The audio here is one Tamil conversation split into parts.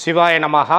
சிவாய நமகா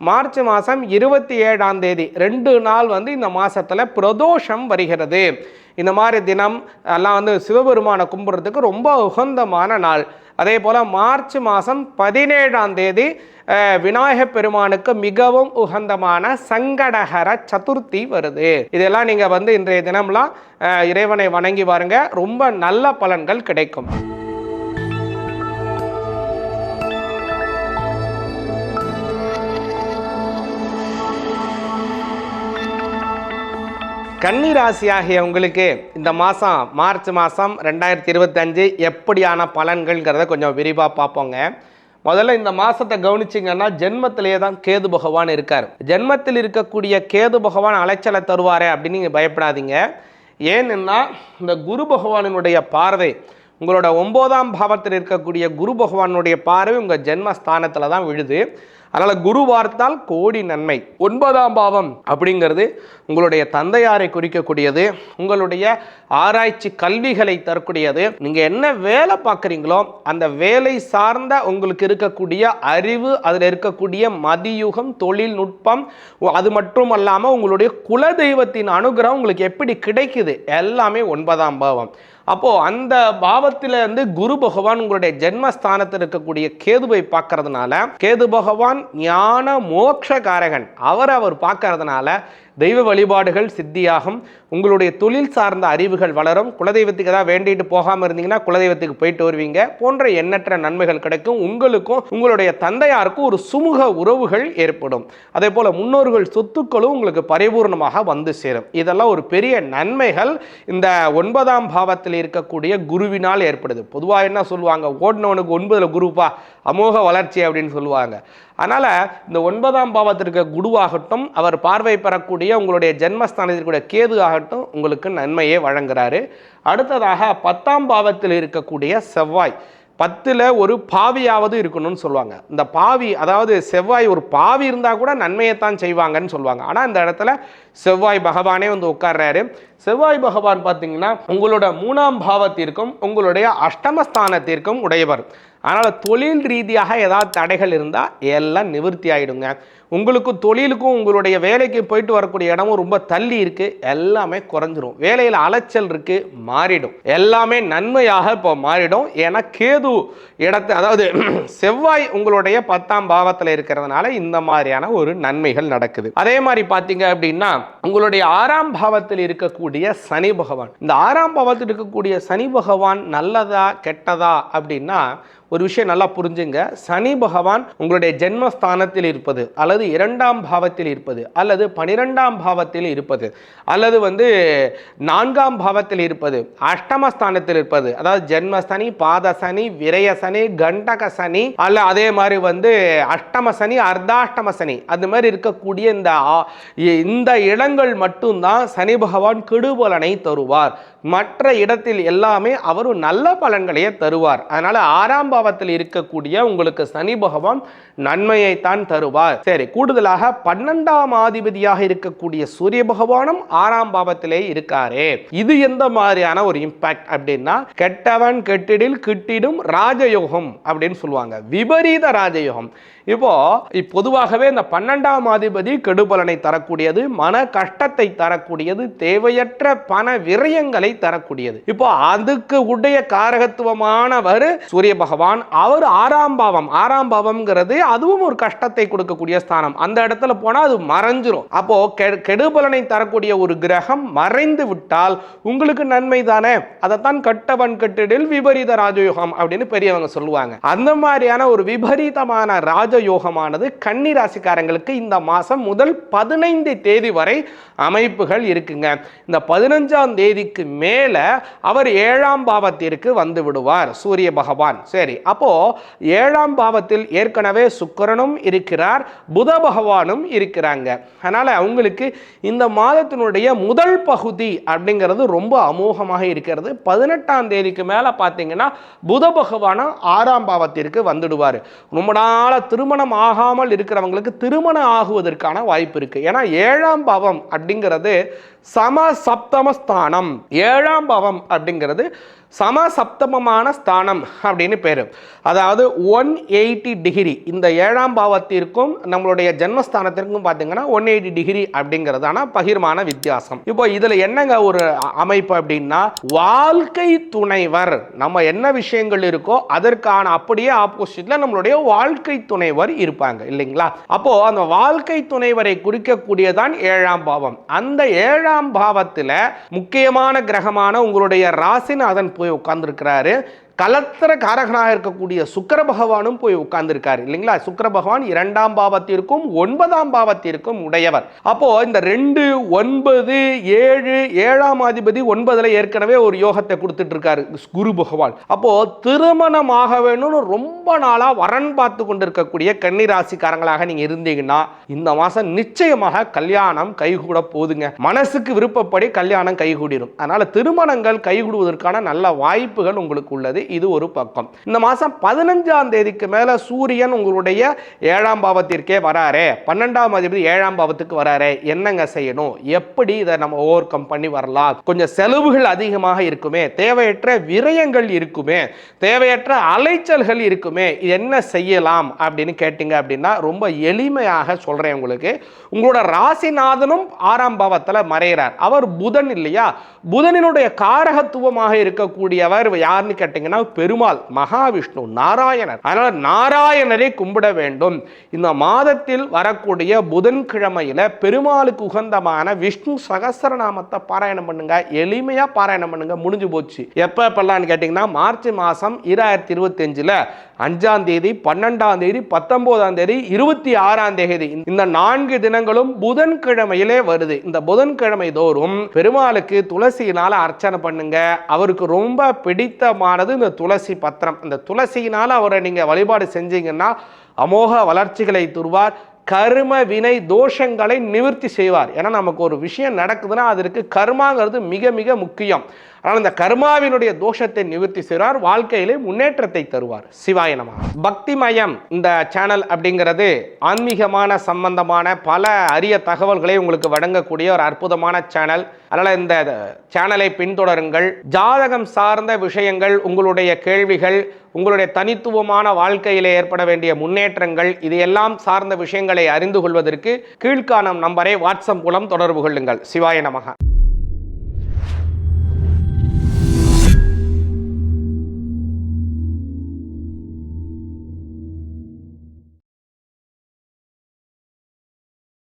மார்ச் மாதம் இருபத்தி ஏழாம் தேதி. ரெண்டு நாள் வந்து இந்த மாதத்தில் பிரதோஷம் வருகிறது. இந்த மாதிரி தினம் எல்லாம் வந்து சிவபெருமானை கும்பிட்றதுக்கு ரொம்ப உகந்தமான நாள். அதே போல் மார்ச் மாதம் பதினேழாம் தேதி விநாயகப் பெருமானுக்கு மிகவும் உகந்தமான சங்கடகர சதுர்த்தி வருது. இதெல்லாம் நீங்கள் வந்து இன்றைய தினம்லாம் இறைவனை வணங்கி பாருங்கள் ரொம்ப நல்ல பலன்கள் கிடைக்கும். கன்னி ஆகிய உங்களுக்கு இந்த மாதம் மார்ச் மாதம் ரெண்டாயிரத்தி இருபத்தஞ்சு எப்படியான பலன்கள்ங்கிறத கொஞ்சம் விரிவாக பார்ப்போங்க. முதல்ல இந்த மாதத்தை கவனிச்சிங்கன்னா ஜென்மத்திலேயே தான் கேது பகவான் இருக்கார். ஜென்மத்தில் இருக்கக்கூடிய கேது பகவான் அலைச்சலை தருவாரே அப்படின்னு நீங்கள் பயப்படாதீங்க. ஏன்னா இந்த குரு பகவானினுடைய பார்வை உங்களோட ஒன்பதாம் பாவத்தில் இருக்கக்கூடிய குரு பகவானுடைய பார்வை உங்கள் ஜென்மஸ்தானத்தில் தான் விழுது. அதனால் குரு பார்த்தால் கோடி நன்மை. ஒன்பதாம் பாவம் அப்படிங்கிறது உங்களுடைய தந்தையாரை குறிக்கக்கூடியது உங்களுடைய ஆராய்ச்சி கல்விகளை தரக்கூடியது. நீங்கள் என்ன வேலை பார்க்குறீங்களோ அந்த வேலை சார்ந்த உங்களுக்கு இருக்கக்கூடிய அறிவு அதில் இருக்கக்கூடிய மதியுகம் தொழில்நுட்பம் அது மட்டும் அல்லாமல் உங்களுடைய குலதெய்வத்தின் அனுகிரகம் உங்களுக்கு எப்படி கிடைக்குது? எல்லாமே ஒன்பதாம் பாவம். அப்போது அந்த பாவத்தில் வந்து குரு பகவான் உங்களுடைய ஜென்மஸ்தானத்தில் இருக்கக்கூடிய கேதுவை பார்க்கறதுனால கேது பகவான் ஞான மோட்சகாரகன். அவர் அவர் பார்க்கறதுனால தெய்வ வழிபாடுகள் சித்தியாகும் உங்களுடைய தொழில் சார்ந்த அறிவுகள் வளரும். குலதெய்வத்துக்கு ஏதாவது வேண்டிட்டு போகாமல் இருந்தீங்கன்னா குலதெய்வத்துக்கு போயிட்டு வருவீங்க. போன்ற எண்ணற்ற நன்மைகள் கிடைக்கும். உங்களுக்கும் உங்களுடைய தந்தையாருக்கும் ஒரு சுமூக உறவுகள் ஏற்படும். அதே போல் முன்னோர்கள் சொத்துக்களும் உங்களுக்கு பரிபூர்ணமாக வந்து சேரும். இதெல்லாம் ஒரு பெரிய நன்மைகள். இந்த ஒன்பதாம் பாவத்தில் இருக்கக்கூடிய குருவினால் ஏற்படுது. பொதுவாக என்ன சொல்லுவாங்க? ஓடினவனுக்கு ஒன்பதில் குருப்பா. அமோக வளர்ச்சி அப்படின்னு சொல்லுவாங்க. அதனால் இந்த ஒன்பதாம் பாவத்திற்கு குருவாகட்டும் அவர் பார்வை பெறக்கூடிய உங்களுடைய ஜென்மஸ்தானத்திற்குரிய கேது ஆகட்டும் உங்களுக்கு நன்மையை வழங்குறாரு. அடுத்ததாக பத்தாம் பாவத்தில் இருக்கக்கூடிய செவ்வாய். பத்தில் ஒரு பாவியாவது இருக்கணும்னு சொல்லுவாங்க. இந்த பாவி அதாவது செவ்வாய் ஒரு பாவி இருந்தால் கூட நன்மையைத்தான் செய்வாங்கன்னு சொல்லுவாங்க. ஆனால் இந்த இடத்துல செவ்வாய் பகவானே வந்து உட்கார்றாரு. செவ்வாய் பகவான் பார்த்தீங்கன்னா உங்களோட மூணாம் பாவத்திற்கும் உங்களுடைய அஷ்டமஸ்தானத்திற்கும் உடையவர். அதனால் தொழில் ரீதியாக ஏதாவது தடைகள் இருந்தால் எல்லாம் நிவர்த்தி ஆகிடுங்க உங்களுக்கும் தொழிலுக்கும் உங்களுடைய வேலைக்கு போயிட்டு வரக்கூடிய இடமும் ரொம்ப தள்ளி இருக்குது எல்லாமே குறைஞ்சிரும். வேலையில் அலைச்சல் இருக்குது மாறிடும். எல்லாமே நன்மையாக இப்போ மாறிடும். ஏன்னா கேது இடத்து அதாவது செவ்வாய் உங்களுடைய பத்தாம் பாவத்தில் இருக்கிறதுனால இந்த மாதிரியான ஒரு நன்மைகள் நடக்குது. அதே மாதிரி பார்த்தீங்க அப்படின்னா உங்களுடைய ஆறாம் பாவத்தில் இருக்கக்கூடிய சனி பகவான். இந்த ஆறாம் பாவத்தில் இருக்கக்கூடிய சனி பகவான் நல்லதா கெட்டதா அப்படின்னா ஒரு விஷயம் நல்லா புரிஞ்சுங்க. சனி பகவான் உங்களுடைய ஜென்மஸ்தானத்தில் இருப்பது அல்லது இரண்டாம் பாவத்தில் இருப்பது அல்லது பனிரெண்டாம் பாவத்தில் இருப்பது அல்லது வந்து நான்காம் பாவத்தில் இருப்பது அஷ்டமஸ்தானத்தில் இருப்பது அதாவது ஜென்மசனி பாத சனி விரய சனி கண்டக சனி அல்ல அதே மாதிரி வந்து அஷ்டம சனி அர்த்தாஷ்டம சனி அது மாதிரி இருக்கக்கூடிய இந்த ஆ- இந்த இடங்கள் மட்டும்தான் சனி பகவான் கெடுபலனை தருவார். மற்ற இடத்தில் எல்லாமே அவர் நல்ல பலன்களையே தருவார். அதனால ஆறாம் பாவத்தில் இருக்கக்கூடிய உங்களுக்கு சனி பகவான் நன்மையைத்தான் தருவார். சரி கூடுதலாக பன்னெண்டாம் ஆதிபதியாக இருக்கக்கூடிய சூரிய பகவானும் ஆறாம் பாவத்திலே இருக்காரே. இது எந்த மாதிரியான ஒரு இம்பாக்ட் அப்படின்னா கெட்டவன் கெட்டிடில் கிட்டிடும் ராஜயோகம் அப்படின்னு சொல்லுவாங்க. விபரீத ராஜயோகம். இப்போ பொதுவாகவே இந்த பன்னெண்டாம் அதிபதி கெடுபலனை தரக்கூடியது மன கஷ்டத்தை தரக்கூடியது தேவையற்ற பண விரயங்களை தரக்கூடியது. இப்போ அதுக்கு உடைய காரகத்துவமானவர் சூரிய பகவான். அவர் ஆறாம் பாவம். ஆறாம் பாவம்ங்கிறது அதுவும் ஒரு கஷ்டத்தை கொடுக்கக்கூடிய ஸ்தானம். அந்த இடத்துல போனா அது மறைஞ்சிரும். அப்போ கெடுபலனை தரக்கூடிய ஒரு கிரகம் மறைந்து விட்டால் உங்களுக்கு நன்மை தானே? அதைத்தான் கட்டவன் கட்டிடில் விபரீத ராஜயோகம் அப்படின்னு பெரியவங்க சொல்லுவாங்க. அந்த மாதிரியான ஒரு விபரீதமான ராஜயோகமானது கன்னி ராசிக்காரங்களுக்கு இந்த மாசம் முதல் பதினைந்து தேதி வரை அமைப்புகள் இருக்குங்க. இந்த பதினஞ்சாம் தேதிக்கு மேலே அவர் ஏழாம் பாவத்திற்கு வந்து விடுவார் சூரிய பகவான். சரி அப்போ ஏழாம் பாவத்தில் ஏற்கனவே சுக்கரனும் இருக்கிறார் புத பகவானும் இருக்கிறாங்க. அதனால் அவங்களுக்கு இந்த மாதத்தினுடைய முதல் பகுதி அப்படிங்கிறது ரொம்ப அமோகமாக இருக்கிறது. பதினெட்டாம் தேதிக்கு மேலே பார்த்தீங்கன்னா புத பகவானும் ஆறாம் பாவத்திற்கு வந்துடுவார். ரொம்ப நாளாக திருமணம் ஆகாமல் இருக்கிறவங்களுக்கு திருமணம் ஆகுவதற்கான வாய்ப்பு இருக்குது ஏன்னா ஏழாம் பாவம் அப்படிங்கிறது சம சப்தம ஸ்தானம் ஏழாம் பாவம் அப்படிங்கிறது சமசப்தமமான ஸ்தானம் அப்படின்னு பேர். அதாவது ஒன் எயிட்டி டிகிரி இந்த ஏழாம் பாவத்திற்கும் நம்மளுடைய ஜென்மஸ்தானத்திற்கும் பார்த்தீங்கன்னா ஒன் எயிட்டி டிகிரி அப்படிங்கிறதான பகிர்மான வித்தியாசம். இப்போ இதில் என்னங்க ஒரு அமைப்பு அப்படின்னா வாழ்க்கை துணைவர். நம்ம என்ன விஷயங்கள் இருக்கோ அதற்கான அப்படியே ஆப்போசிட்ல நம்மளுடைய வாழ்க்கை துணைவர் இருப்பாங்க இல்லைங்களா? அப்போ அந்த வாழ்க்கை துணைவரை குறிக்கக்கூடியதான் ஏழாம் பாவம். அந்த ஏழாம் பாவத்தில் முக்கியமான கிரகமான உங்களுடைய ராசின் அதன் போய் உட்கார்ந்துருக்கிறாரு. கலத்திர காரகனாக இருக்கக்கூடிய சுக்கர பகவானும் போய் உட்கார்ந்திருக்காரு இல்லைங்களா? சுக்கர பகவான் இரண்டாம் பாவத்திற்கும் ஒன்பதாம் பாவத்திற்கும் உடையவர். அப்போ இந்த ரெண்டு ஒன்பது ஏழு ஏழாம் அதிபதி ஒன்பதுல ஏற்கனவே ஒரு யோகத்தை கொடுத்துட்டு இருக்காரு குரு பகவான். அப்போ திருமணமாக வேணும்னு ரொம்ப நாளா வரன் பார்த்து கொண்டிருக்கக்கூடிய கன்னி ராசிக்காரங்களாக நீங்க இருந்தீங்கன்னா இந்த மாசம் நிச்சயமாக கல்யாணம் கைகூட போதுங்க. மனசுக்கு விருப்பப்படி கல்யாணம் கைகூடிடும் அதனால திருமணங்கள் கைகூடுவதற்கான நல்ல வாய்ப்புகள் உங்களுக்கு உள்ளது. இது ஒரு பக்கம். இந்த மாதம் பதினஞ்சாம் தேதிக்கு மேலே சூரியன் உங்களுடைய ஏழாம் பாவத்திற்கே வராரே. பன்னெண்டாம் அதிபதி ஏழாம் பாவத்துக்கு வராரே. என்னங்க செய்யணும்? எப்படி இதை நம்ம ஓவர் கம் பண்ணி வரலாம்? கொஞ்சம் செலவுகள் அதிகமாக இருக்குமே. தேவையற்ற விரயங்கள் இருக்குமே. தேவையற்ற அலைச்சல்கள் இருக்குமே. இது என்ன செய்யலாம் அப்படின்னு கேட்டிங்க அப்படின்னா ரொம்ப எளிமையாக சொல்கிறேன் உங்களுக்கு. உங்களோட ராசிநாதனும் ஆறாம் பாவத்தில் மறைகிறார் அவர் புதன் இல்லையா? புதனினுடைய காரகத்துவமாக இருக்கக்கூடியவர் யாருன்னு கேட்டிங்கன்னா பெருமாள் மகாவிஷ்ணு நாராயணர். அதனால் நாராயணரை கும்பிட வேண்டும். இந்த மாதத்தில் வரக்கூடிய புதன்கிழமையில பெருமாளுக்கு உகந்தமான விஷ்ணு சகசரநாமத்தை பாராயணம் பண்ணுங்க. எளிமையா பாராயணம் பண்ணுங்க. முடிஞ்சு போச்சு. எப்ப எப்பெல்லாம் கேட்டிங்கன்னா மார்ச் மாசம் இராயிரத்தி இருபத்தஞ்சில் அஞ்சாம் தேதி பன்னெண்டாம் தேதி பத்தொன்பதாம் தேதி இருபத்தி ஆறாம் தேதி. இந்த நான்கு தினங்களும் புதன்கிழமையிலே வருது. இந்த புதன்கிழமை தோறும் பெருமாளுக்கு துளசியினால அர்ச்சனை பண்ணுங்க. அவருக்கு ரொம்ப பிடித்தமானது இந்த துளசி பத்திரம். இந்த துளசியினால் அவரை நீங்க வழிபாடு செஞ்சீங்கன்னா அமோக வளர்ச்சிகளை துருவார். கர்ம வினை தோஷங்களை நிவர்த்தி செய்வார். ஏன்னா நமக்கு ஒரு விஷயம் நடக்குதுன்னா அதற்கு கர்மாங்கிறது மிக மிக முக்கியம். ஆனால் இந்த கர்மாவினுடைய தோஷத்தை நிவர்த்தி செய்வார் வாழ்க்கையிலே முன்னேற்றத்தை தருவார். சிவாயனமாக பக்திமயம் இந்த சேனல் அப்படிங்கிறது ஆன்மீகமான சம்பந்தமான பல அரிய தகவல்களை உங்களுக்கு வழங்கக்கூடிய ஒரு அற்புதமான சேனல் அதனால் இந்த சேனலை பின்தொடருங்கள். ஜாதகம் சார்ந்த விஷயங்கள் உங்களுடைய கேள்விகள் உங்களுடைய தனித்துவமான வாழ்க்கையில் ஏற்பட வேண்டிய முன்னேற்றங்கள் இது எல்லாம் சார்ந்த விஷயங்களை அறிந்து கொள்வதற்கு கீழ்காணும் நம்பரை வாட்ஸ்அப் மூலம் தொடர்பு கொள்ளுங்கள். சிவாய நமகா.